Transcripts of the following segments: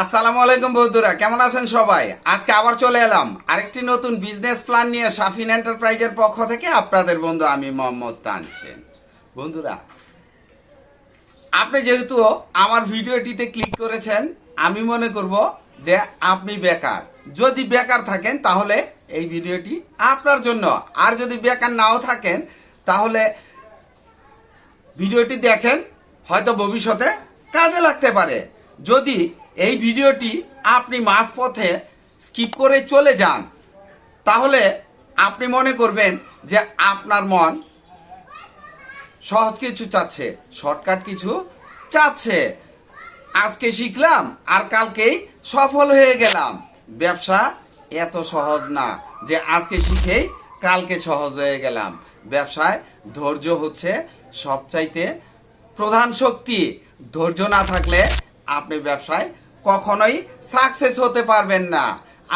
আসসালামু আলাইকুম বন্ধুরা, কেমন আছেন সবাই? আজকে আবার চলে এলাম আরেকটি নতুন বিজনেস প্ল্যান নিয়ে সাফিন এন্টারপ্রাইজের পক্ষ থেকে আপনাদের বন্ধু আমি মোহাম্মদ তানসেন। বন্ধুরা, আপনি যেহেতু আমার ভিডিওটিতে ক্লিক করেছেন, আমি মনে করব যে আপনি বেকার। যদি বেকার থাকেন, তাহলে এই ভিডিওটি আপনার জন্য। আর যদি বেকার নাও থাকেন, তাহলে ভিডিওটি দেখেন, হয়তো ভবিষ্যতে কাজে লাগতে পারে। যদি এই ভিডিওটি আপনি মাঝপথে স্কিপ করে চলে যান। তাহলে আপনি মনে করবেন যে আপনার মন সহজ কিছু চাচ্ছে, শর্টকাট কিছু চাচ্ছে। আজকে শিখলাম আর কালকেই সফল হয়ে গেলাম। ব্যবসা এত সহজ না যে আজকে শিখেই কালকে সহজ হয়ে গেলাম। ব্যবসায় ধৈর্য হচ্ছে সবচাইতে প্রধান শক্তি। ধৈর্য না থাকলে আপনি ব্যবসায় কখনোই সাকসেস হতে পারবেন না।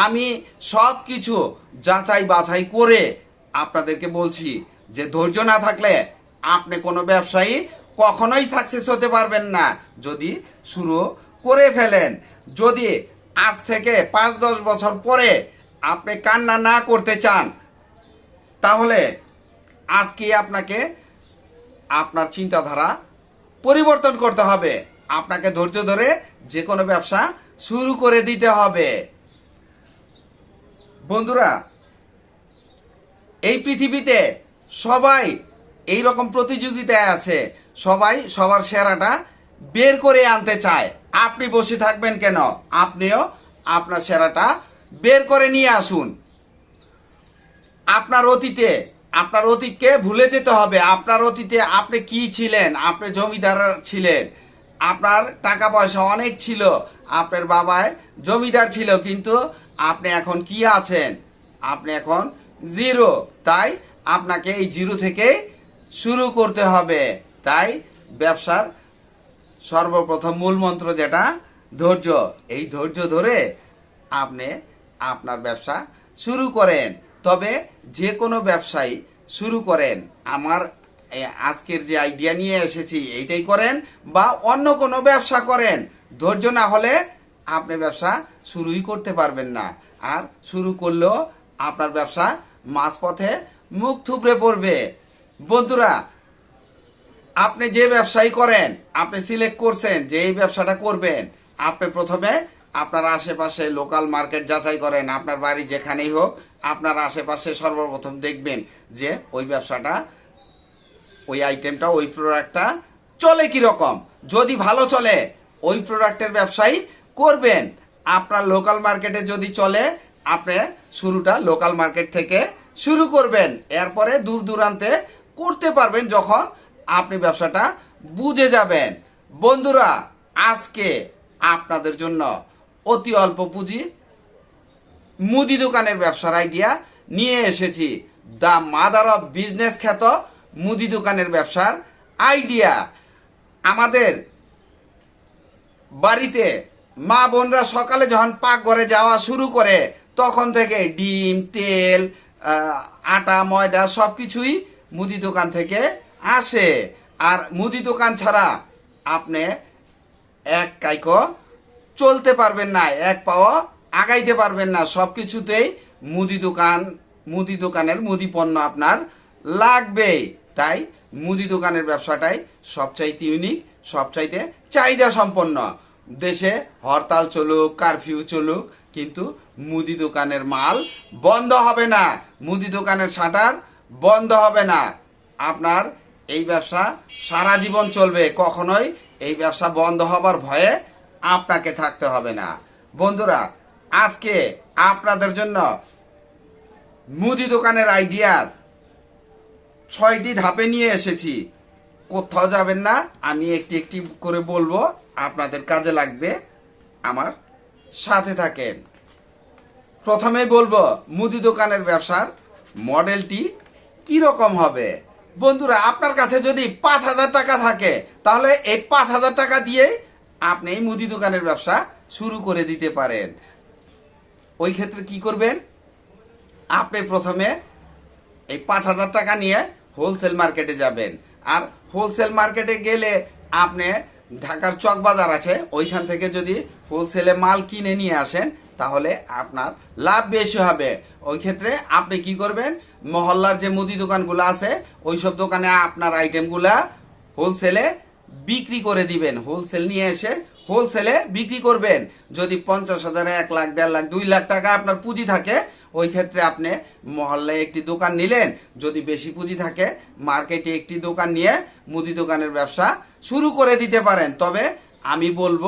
আমি সব কিছু যাচাই বাছাই করে আপনাদেরকে বলছি যে ধৈর্য না থাকলে আপনি কোনো ব্যবসায়ী কখনোই সাকসেস হতে পারবেন না। যদি শুরু করে ফেলেন, যদি আজ থেকে পাঁচ, দশ বছর পরে আপনি কান্না না করতে চান, তাহলে আজকে আপনাকে আপনার চিন্তাধারা পরিবর্তন করতে হবে। আপনাকে ধৈর্য ধরে যে কোনো ব্যবসা শুরু করে দিতে হবে। বন্ধুরা, এই পৃথিবীতে সবাই এই রকম প্রতিযোগিতায় আছে। সবাই সবার সেরাটা বের করে আনতে চায়। আপনি বসে থাকবেন কেন? আপনিও আপনার সেরাটা বের করে নিয়ে আসুন। আপনার অতীতে, আপনার অতীতকে ভুলে যেতে হবে। আপনার অতীতে আপনি কি ছিলেন? আপনি জমিদার ছিলেন। আপনার টাকা পয়সা অনেক ছিল, আপনার বাবায় জমিদার ছিল, কিন্তু আপনি এখন কি আছেন? আপনি এখন জিরো। তাই আপনাকে এই জিরো থেকে শুরু করতে হবে। তাই ব্যবসার সর্বপ্রথম মূল মন্ত্র যেটা, ধৈর্য। এই ধৈর্য ধরে আপনি আপনার ব্যবসা শুরু করেন। তবে যে কোনো ব্যবসায়ী শুরু করেন। আমার আজকের যে আইডিয়া নিয়ে এসেছি, এইটাই করেন বা অন্য কোনো ব্যবসা করেন। ধৈর্য না হলে আপনি ব্যবসা শুরুই করতে পারবেন না। আর শুরু করলেও আপনার ব্যবসা মাঝপথে মুখ থুবড়ে পড়বে। বন্ধুরা, আপনি যে ব্যবসায়ী করেন, আপনি সিলেক্ট করছেন, যে এই ব্যবসাটা করবেন, আপনি প্রথমে আপনার আশেপাশে লোকাল মার্কেট যাচাই করেন, আপনার বাড়ি যেখানেই হোক, আপনার আশেপাশে সর্বপ্রথম দেখবেন যে ওই ব্যবসাটা ওই আইটেমটা ওই প্রোডাক্টটা চলে কি রকম যদি ভালো চলে, ওই প্রোডাক্টের ব্যবসায়ী করবেন। আপনার লোকাল মার্কেটে যদি চলে, আপনি শুরুটা লোকাল মার্কেট থেকে শুরু করবেন। এরপরে দূর দূরান্তে করতে পারবেন যখন আপনি ব্যবসাটা বুঝে যাবেন। বন্ধুরা, আজকে আপনাদের জন্য অতি অল্প পুঁজি মুদি দোকানের ব্যবসার আইডিয়া নিয়ে এসেছি। দ্য মাদার অফ বিজনেস খ্যাত মুদি দোকানের ব্যবসার আইডিয়া আমাদের বাড়িতে মা বোনরা সকালে যখন পাকঘরে যাওয়া শুরু করে, তখন থেকে ডিম, তেল আটা, ময়দা সব কিছুই মুদি দোকান থেকে আসে। আর মুদি দোকান ছাড়া আপনি এক কাইকো চলতে পারবেন না, এক পাও আগাইতে পারবেন না। সব কিছুতেই মুদি দোকান, মুদি দোকানের মুদি পণ্য আপনার লাগবেই। তাই মুদি দোকানের ব্যবসাটাই সবচাইতে ইউনিক সবচাইতে চাহিদা সম্পন্ন দেশে হরতাল চলুক কারফিউ চলুক, কিন্তু মুদি দোকানের মাল বন্ধ হবে না। মুদি দোকানের শাটার বন্ধ হবে না। আপনার এই ব্যবসা সারা জীবন চলবে। কখনোই এই ব্যবসা বন্ধ হবার ভয়ে আপনাকে থাকতে হবে না। বন্ধুরা, আজকে আপনাদের জন্য মুদি দোকানের আইডিয়ার ছয়টি ধাপে নিয়ে এসেছি। কোথাও যাবেন না, আমি একটি একটি করে বলব, আপনাদের কাজে লাগবে, আমার সাথে থাকেন। প্রথমে বলব, মুদি দোকানের ব্যবসার মডেলটি রকম হবে? বন্ধুরা, আপনার কাছে যদি পাঁচ হাজার টাকা থাকে, তাহলে এই পাঁচ হাজার টাকা দিয়ে আপনি এই মুদি দোকানের ব্যবসা শুরু করে দিতে পারেন। ওই ক্ষেত্রে কি করবেন? আপনি প্রথমে এই পাঁচ হাজার টাকা নিয়ে হোলসেল মার্কেটে যাবেন। আর হোলসেল মার্কেটে গেলে আপনি ঢাকার চক বাজার আছে, ওইখান থেকে যদি হোলসেলে মাল কিনে নিয়ে আসেন, তাহলে আপনার লাভ বেশি হবে। ওই ক্ষেত্রে আপনি কি করবেন? মহল্লার যে মুদি দোকানগুলো আছে, ওইসব দোকানে আপনার আইটেমগুলা হোলসেলে বিক্রি করে দিবেন। হোলসেল নিয়ে এসে হোলসেলে বিক্রি করবেন। যদি পঞ্চাশ হাজার, এক লাখ, দেড় লাখ, দুই লাখ টাকা আপনার পুঁজি থাকে ওই ক্ষেত্রে আপনি মহল্লায় একটি দোকান নিলেন, যদি বেশি পুঁজি থাকে, মার্কেটে একটি দোকান নিয়ে মুদি দোকানের ব্যবসা শুরু করে দিতে পারেন। তবে আমি বলব,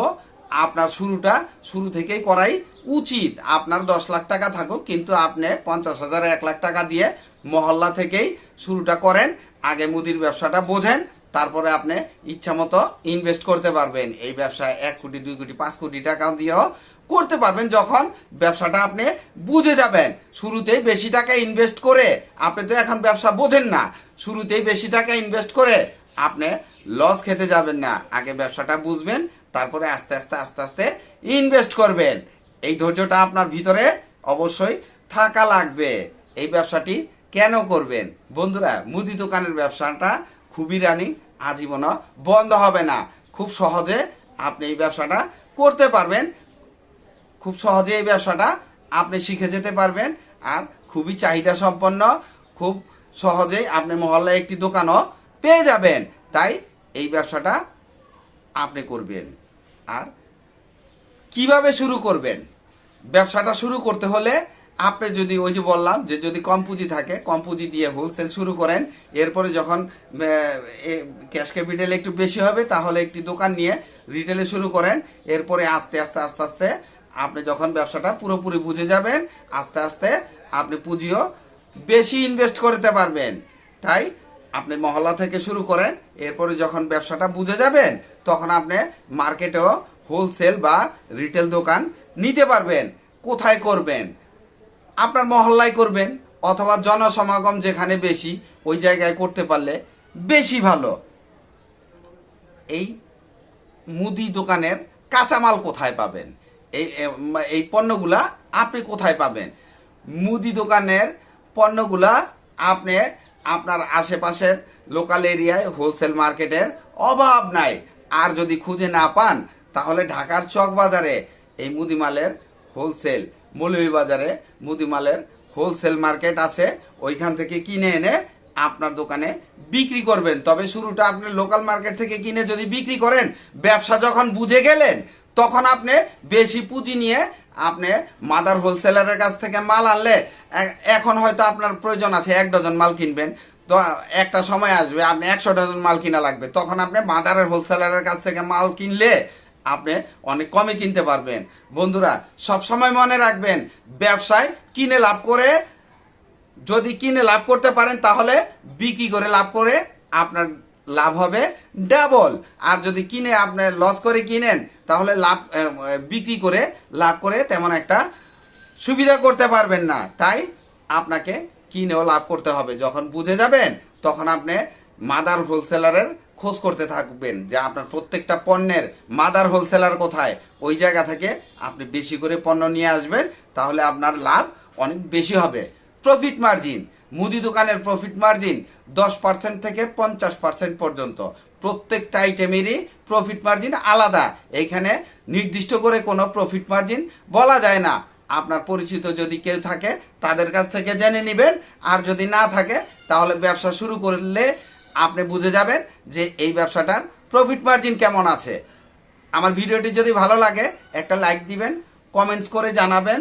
আপনার শুরুটা শুরু থেকেই করাই উচিত। আপনার দশ লাখ টাকা থাকুক, কিন্তু আপনি পঞ্চাশ হাজার, এক লাখ টাকা দিয়ে মহল্লা থেকেই শুরুটা করেন, আগে মুদির ব্যবসাটা বোঝেন, তারপরে আপনি ইচ্ছা মতো ইনভেস্ট করতে পারবেন। এই ব্যবসায় এক কোটি, দুই কোটি, পাঁচ কোটি টাকা দিয়েও করতে পারবেন যখন ব্যবসাটা আপনি বুঝে যাবেন। শুরুতেই বেশি টাকা ইনভেস্ট করে আপনি তো এখন ব্যবসা বোঝেন না। শুরুতেই বেশি টাকা ইনভেস্ট করে আপনি লস খেতে যাবেন না। আগে ব্যবসাটা বুঝবেন, তারপরে আস্তে আস্তে আস্তে আস্তে ইনভেস্ট করবেন। এই ধৈর্যটা আপনার ভিতরে অবশ্যই থাকা লাগবে। এই ব্যবসাটি কেন করবেন? বন্ধুরা, মুদি দোকানের ব্যবসাটা খুবই রানি, আজীবনও বন্ধ হবে না। খুব সহজে আপনি এই ব্যবসাটা করতে পারবেন। খুব সহজে এই ব্যবসাটা আপনি শিখে যেতে পারবেন আর খুবই চাহিদা সম্পন্ন, খুব সহজেই আপনি মহল্লায় একটি দোকানও পেয়ে যাবেন। তাই এই ব্যবসাটা আপনি করবেন। আর কীভাবে শুরু করবেন? ব্যবসাটা শুরু করতে হলে আপনি যদি ওই যে বললাম যে যদি কম পুঁজি থাকে, কম পুঁজি দিয়ে হোলসেল শুরু করেন, এরপরে যখন ক্যাশ ক্যাপিটাল একটু বেশি হবে, তাহলে একটি দোকান নিয়ে রিটেলে শুরু করেন, এরপরে আস্তে আস্তে আস্তে আস্তে আপনি যখন ব্যবসাটা পুরোপুরি বুঝে যাবেন, আস্তে আস্তে আপনি পুঁজিও বেশি ইনভেস্ট করতে পারবেন। তাই আপনি মহল্লা থেকে শুরু করেন, এরপরে যখন ব্যবসাটা বুঝে যাবেন, তখন আপনি মার্কেটেও হোলসেল বা রিটেল দোকান নিতে পারবেন। কোথায় করবেন? আপনার মহল্লায় করবেন, অথবা জনসমাগম যেখানে বেশি, ওই জায়গায় করতে পারলে বেশি ভালো। এই মুদি দোকানের কাঁচামাল কোথায় পাবেন? এই এই পণ্যগুলা আপনি কোথায় পাবেন? মুদি দোকানের পণ্যগুলা আপনি আপনার আশেপাশের লোকাল এরিয়ায় হোলসেল মার্কেটের অভাব নাই। আর যদি খুঁজে না পান, তাহলে ঢাকার চক বাজারে এই মুদিমালের হোলসেল মৌলভীবাজারে মুদিমালের হোলসেল মার্কেট আছে। ওইখান থেকে কিনে এনে আপনার দোকানে বিক্রি করবেন। তবে শুরুটা আপনি লোকাল মার্কেট থেকে কিনে যদি বিক্রি করেন, ব্যবসা যখন বুঝে গেলেন তখন আপনি বেশি পুঁজি নিয়ে আপনি মাদার হোলসেলারের কাছ থেকে মাল আনলে এখন হয়তো আপনার প্রয়োজন আছে এক ডজন মাল কিনবেন। তো, একটা সময় আসবে, আপনি একশো ডজন মাল কিনা লাগবে। তখন আপনি মাদারের হোলসেলারের কাছ থেকে মাল কিনলে আপনি অনেক কমে কিনতে পারবেন। বন্ধুরা, সব সময় মনে রাখবেন, ব্যবসায় কিনে লাভ করে, যদি কিনে লাভ করতে পারেন তাহলে বিক্রি করে লাভ করে আপনার লাভ হবে ডাবল আর যদি কিনে আপনি লস করে কিনেন, তাহলে লাভ বিক্রি করে লাভ করে তেমন একটা সুবিধা করতে পারবেন না। তাই আপনাকে কিনেও লাভ করতে হবে। যখন বুঝে যাবেন, তখন আপনি মাদার হোলসেলারের খোঁজ করতে থাকবেন যে আপনার প্রত্যেকটা পণ্যের মাদার হোলসেলার কোথায়। ওই জায়গা থেকে আপনি বেশি করে পণ্য নিয়ে আসবেন, তাহলে আপনার লাভ অনেক বেশি হবে। প্রফিট মার্জিন মুদি দোকানের প্রফিট মার্জিন দশ পার্সেন্ট থেকে পঞ্চাশ পার্সেন্ট পর্যন্ত। প্রত্যেকটা আইটেমেরই প্রফিট মার্জিন আলাদা। এইখানে নির্দিষ্ট করে কোনো প্রফিট মার্জিন বলা যায় না। আপনার পরিচিত যদি কেউ থাকে, তাদের কাছ থেকে জেনে নেবেন। আর যদি না থাকে, তাহলে ব্যবসা শুরু করলে আপনি বুঝে যাবেন যে এই ব্যবসাটার প্রফিট মার্জিন কেমন আছে। আমার ভিডিওটি যদি ভালো লাগে, একটা লাইক দিবেন কমেন্টস করে জানাবেন।